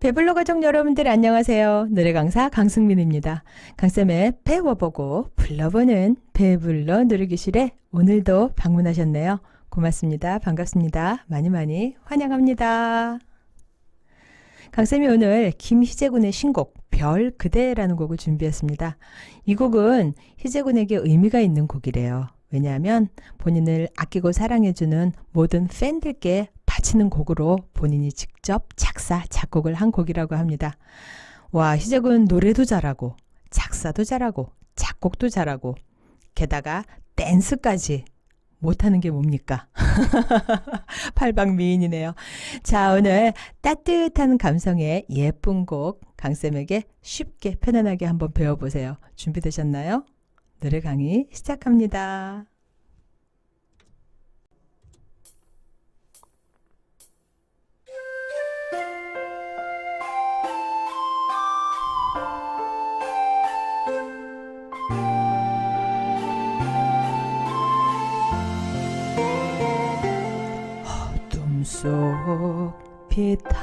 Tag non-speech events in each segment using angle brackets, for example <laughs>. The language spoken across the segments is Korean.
배불러 가족 여러분들 안녕하세요. 노래 강사 강승민입니다. 강쌤의 배워보고 불러보는 배불러 누르기실에 오늘도 방문하셨네요. 고맙습니다. 반갑습니다. 많이 많이 환영합니다. 강쌤이 오늘 김희재 군의 신곡 별 그대라는 곡을 준비했습니다. 이 곡은 희재 군에게 의미가 있는 곡이래요. 왜냐하면 본인을 아끼고 사랑해주는 모든 팬들께 바치는 곡으로 본인이 직접 작사, 작곡을 한 곡이라고 합니다. 와, 희재군 노래도 잘하고, 작사도 잘하고, 작곡도 잘하고, 게다가 댄스까지 못하는 게 뭡니까? <laughs> 팔방 미인이네요. 자, 오늘 따뜻한 감성의 예쁜 곡 강쌤에게 쉽게 편안하게 한번 배워보세요. 준비되셨나요? 노래 강의 시작합니다.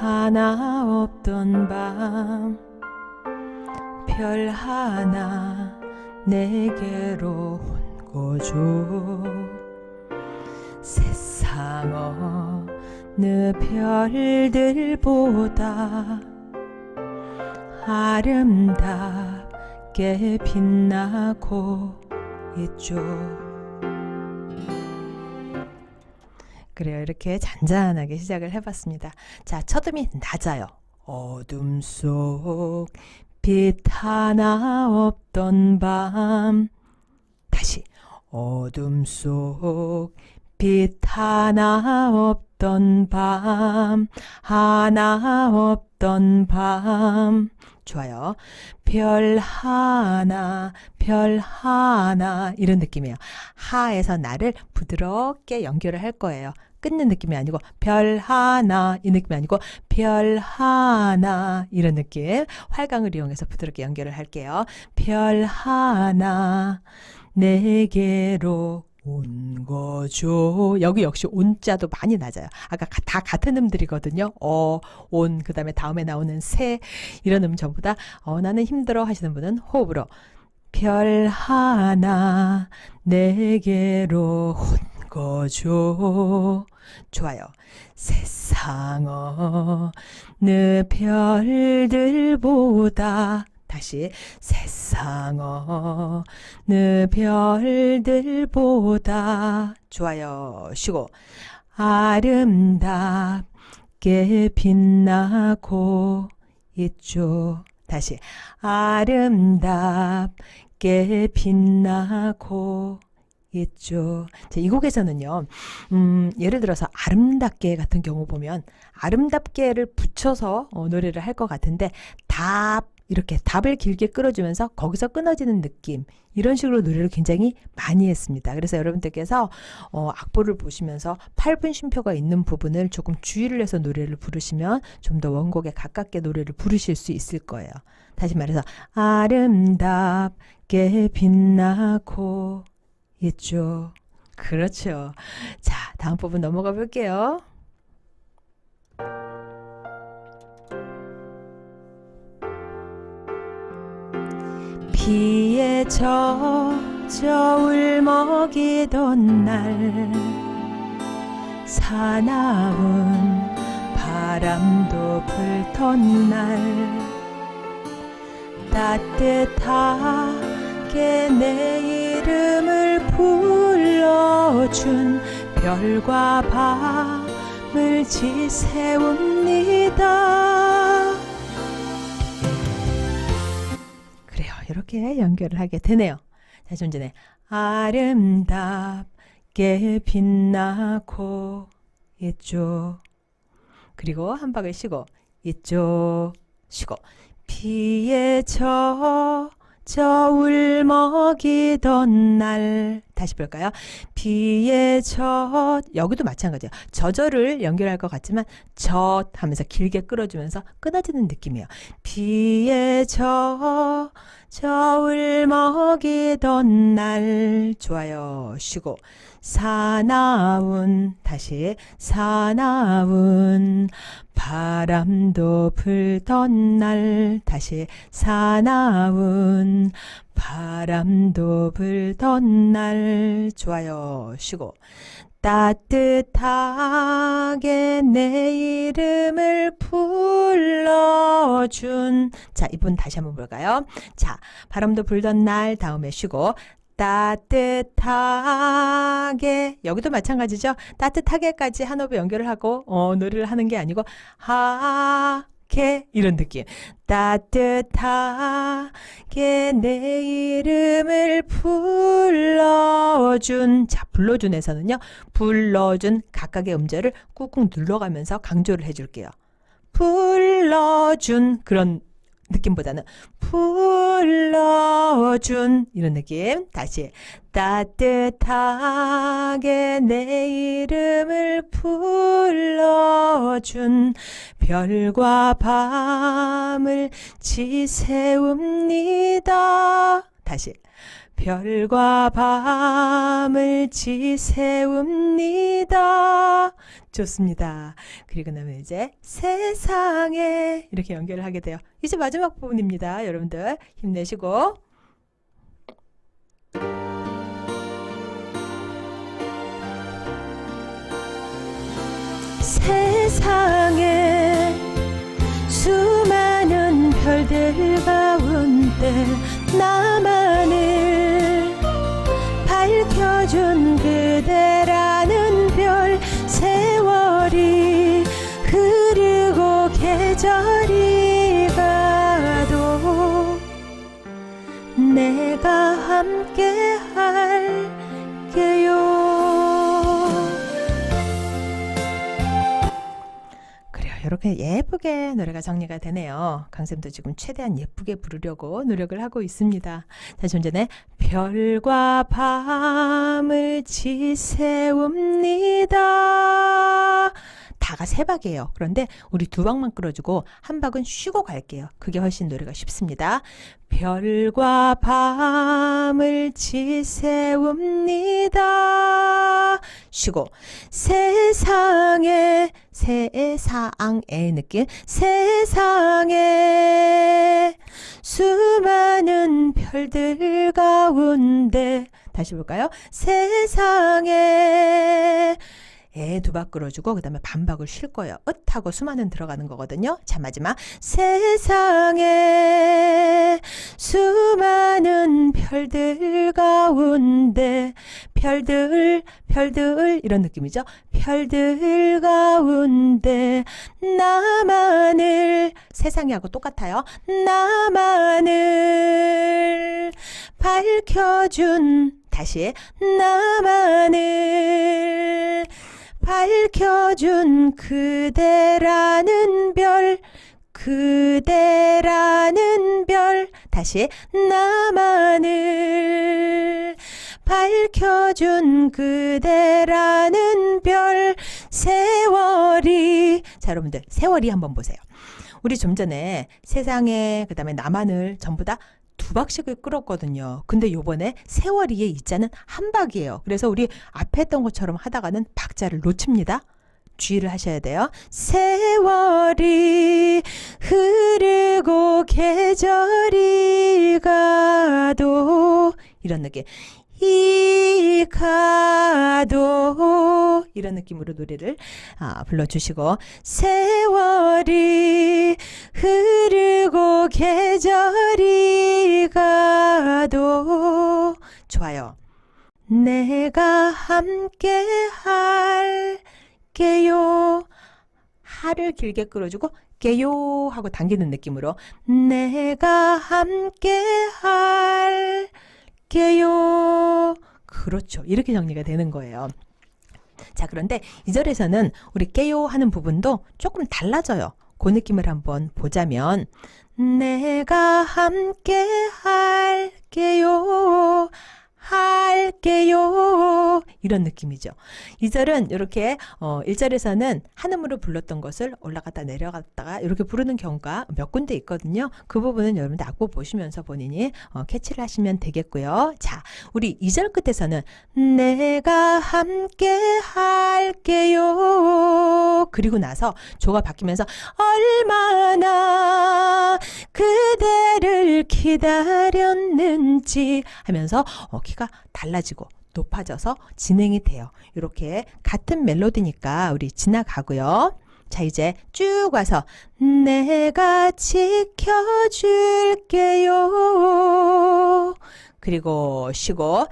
하나 없던 밤 별 하나 내게로 온 거죠. 세상 어느 별들보다 아름답게 빛나고 있죠 그래요. 이렇게 잔잔하게 시작을 해봤습니다. 자, 첫 음이 낮아요. 어둠 속 빛 하나 없던 밤. 다시. 어둠 속 빛 하나 없던 밤. 하나 없던 밤. 좋아요. 별 하나, 별 하나. 이런 느낌이에요. 하에서 나를 부드럽게 연결을 할 거예요. 끊는 느낌이 아니고 별 하나 이 느낌이 아니고 별 하나 이런 느낌 활강을 이용해서 부드럽게 연결을 할게요. 별 하나 내게로 온 거죠. 여기 역시 온자도 많이 낮아요. 아까 가- 다 같은 음들이거든요. 어, 온, 그 다음에 다음에 나오는 새, 이런 음 전부 다, 어, 나는 힘들어 하시는 분은 호흡으로. 별 하나 내게로 온 거죠. 좋아요. 세상 어느 별들보다 다시 세상 어느 별들보다 좋아요. 쉬고 아름답게 빛나고 있죠. 다시 아름답게 빛나고 자, 이 곡에서는요, 음, 예를 들어서 아름답게 같은 경우 보면 아름답게를 붙여서 어, 노래를 할 것 같은데 답 이렇게 답을 길게 끌어주면서 거기서 끊어지는 느낌 이런 식으로 노래를 굉장히 많이 했습니다. 그래서 여러분들께서 어, 악보를 보시면서 8분 쉼표가 있는 부분을 조금 주의를 해서 노래를 부르시면 좀 더 원곡에 가깝게 노래를 부르실 수 있을 거예요. 다시 말해서 아름답게 빛나고 있죠. 그렇죠. 자, 다음 부분 넘어가 볼게요. 비에 젖어 울먹이던 날 사나운 바람도 불던 날 따뜻하게 내 이름을 불러준 별과 밤을 지새웁니다. 그래요. 이렇게 연결을 하게 되네요. 다시 문제네. 아름답게 빛나고 있죠. 그리고 한 박을 쉬고 있죠. 쉬고 비에 젖 어 울먹이던 날 다시 볼까요? 비의 젖 여기도 마찬가지예요. 저절을 연결할 것 같지만 젖 하면서 길게 끌어주면서 끊어지는 느낌이에요. 비의 젖 저울 먹이던 날. 좋아요. 쉬고. 사나운 다시 사나운. 바람도 불던 날. 다시 사나운. 바람도 불던 날. 좋아요. 쉬고 따뜻하게 내 이름을 불러준 자 이분 다시 한번 볼까요? 자 바람도 불던 날 다음에 쉬고 따뜻하게 여기도 마찬가지죠. 따뜻하게까지 한 호흡 연결을 하고 어, 노래를 하는 게 아니고 하 게 이런 느낌. 따뜻하게 내 이름을 불러준 자 불러준에서는요 불러준 각각의 음절을 꾹꾹 눌러가면서 강조를 해줄게요. 불러준 그런 느낌보다는 불러준 이런 느낌. 다시 따뜻하게 내 이름을 불러준 별과 밤을 지새웁니다. 다시 별과 밤을 지새웁니다. 좋습니다. 그리고 나면 이제 세상에 이렇게 연결을 하게 돼요. 이제 마지막 부분입니다. 여러분들 힘내시고 세상에 수많은 별들 가운데 나 계절이 가도 내가 함께 할게요. 이렇게 예쁘게 노래가 정리가 되네요. 강쌤도 지금 최대한 예쁘게 부르려고 노력을 하고 있습니다. 다시 전전에 별과 밤을 지새웁니다. 다가 세 박이에요. 그런데 우리 두 박만 끌어주고 한 박은 쉬고 갈게요. 그게 훨씬 노래가 쉽습니다. 별과 밤을 지새웁니다. 쉬고 세상에 세상의 느낌 세상에 수많은 별들 가운데 다시 볼까요? 세상에 에 두 박 끌어주고 그 다음에 반박을 쉴 거예요. ը하고 수많은 들어가는 거거든요. 자 마지막 세상에 수많은 별들 가운데 별들 별들 이런 느낌이죠. 별들 가운데 나만을 세상이하고 똑같아요. 나만을 밝혀준 다시 나만을 밝혀준 그대라는 별 그대라는 별 다시 나만을. 밝혀준 그대라는 별 세월이 자 여러분들 세월이 한번 보세요. 우리 좀 전에 세상에 그다음에 나만을 전부 다 두 박씩을 끌었거든요. 근데 요번에 세월이의 이자는 한 박이에요. 그래서 우리 앞에 했던 것처럼 하다가는 박자를 놓칩니다. 주의를 하셔야 돼요. 세월이 흐르고 계절이 가도 이런 느낌. 이 가도 이런 느낌으로 노래를 아, 불러주시고 세월이 흐르고 계절이 가도 좋아요. 내가 함께 할게요. 하를 길게 끌어주고 게요 하고 당기는 느낌으로 내가 함께 할 게요. 그렇죠. 이렇게 정리가 되는 거예요. 자, 그런데 이 절에서는 우리 깨요 하는 부분도 조금 달라져요. 그 느낌을 한번 보자면 내가 함께 할게요. 할게요. 이런 느낌이죠. 2절은 이렇게 어 1절에서는 한음으로 불렀던 것을 올라갔다 내려갔다가 이렇게 부르는 경우가 몇 군데 있거든요. 그 부분은 여러분들 악보 보시면서 본인이 어 캐치를 하시면 되겠고요. 자, 우리 2절 끝에서는 내가 함께 할게요. 그리고 나서 조가 바뀌면서 얼마나 그대를 기다렸는지 하면서 어, 키가 달라지고 높아져서 진행이 돼요. 이렇게 같은 멜로디니까 우리 지나가고요. 자, 이제 쭉 와서 내가 지켜줄게요. 그리고 쉬고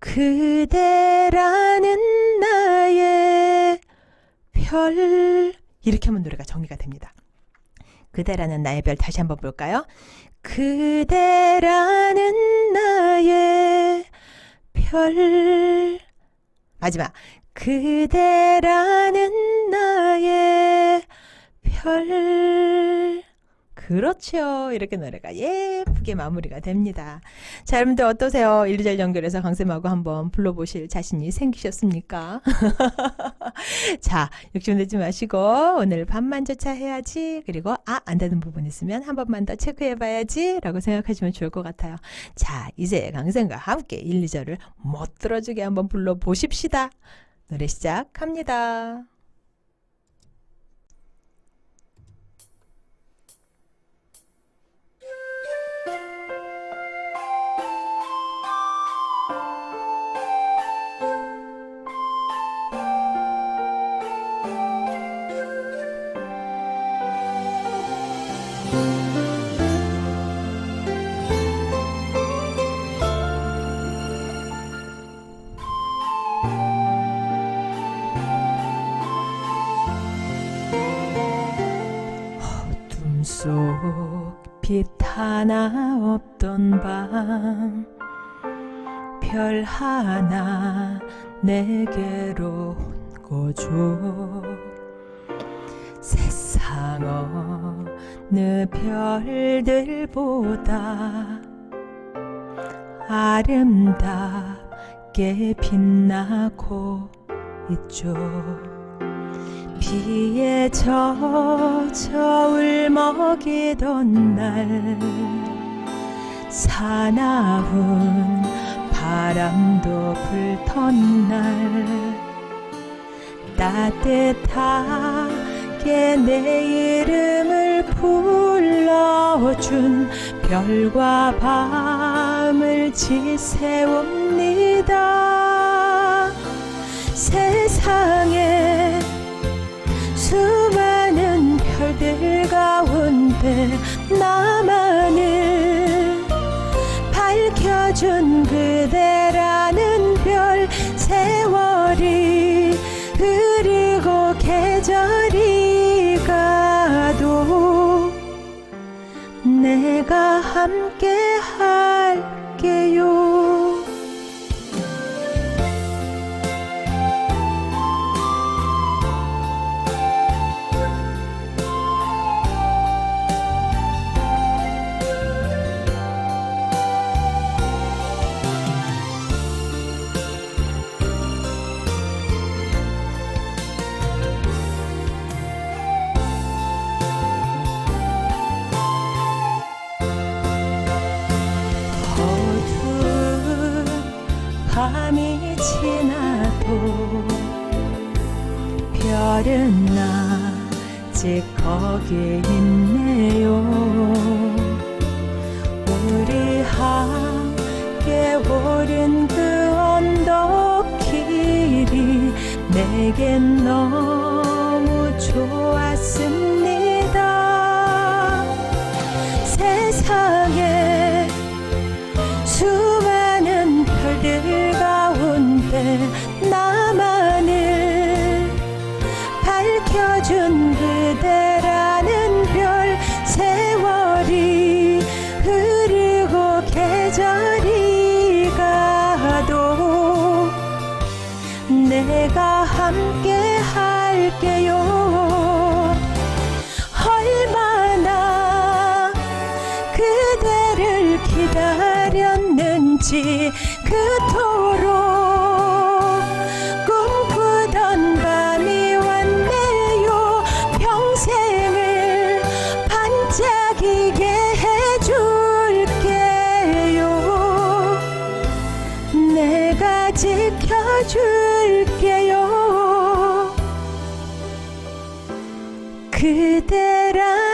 그대라는 나의 별 이렇게 하면 노래가 정리가 됩니다. 그대라는 나의 별 다시 한번 볼까요? 그대라는 나의 별. 마지막. 그대라는 나의 별 그렇죠. 이렇게 노래가 예쁘게 마무리가 됩니다. 자, 여러분들 어떠세요? 1, 2절 연결해서 강쌤하고 한번 불러보실 자신이 생기셨습니까? <laughs> 자, 욕심 내지 마시고 오늘 반만 조차 해야지. 그리고 아, 안 되는 부분 있으면 한 번만 더 체크해봐야지. 라고 생각하시면 좋을 것 같아요. 자, 이제 강쌤과 함께 1, 2절을 못 들어주게 한번 불러보십시다. 노래 시작합니다. 빛 하나 없던 밤 별 하나 내게로 온거죠 세상 어느 별들보다 아름답게 빛나고 있죠 비에 젖어 울 먹이던 날 사나운 바람도 불던 날 따뜻하게 내 이름을 불러준 별과 밤을 지새웁니다. 세상에 수많은 별들 가운데 나만을 밝혀준 그대라는 별 세월이 흐르고 계절이 가도 내가 함께 할 별은 아직 거기 있네요. 우리 함께 오른 그 언덕 길이 내겐 너 없이 그토록 꿈꾸던 밤이 왔네요. 평생을 반짝이게 해줄게요. 내가 지켜줄게요. 그대랑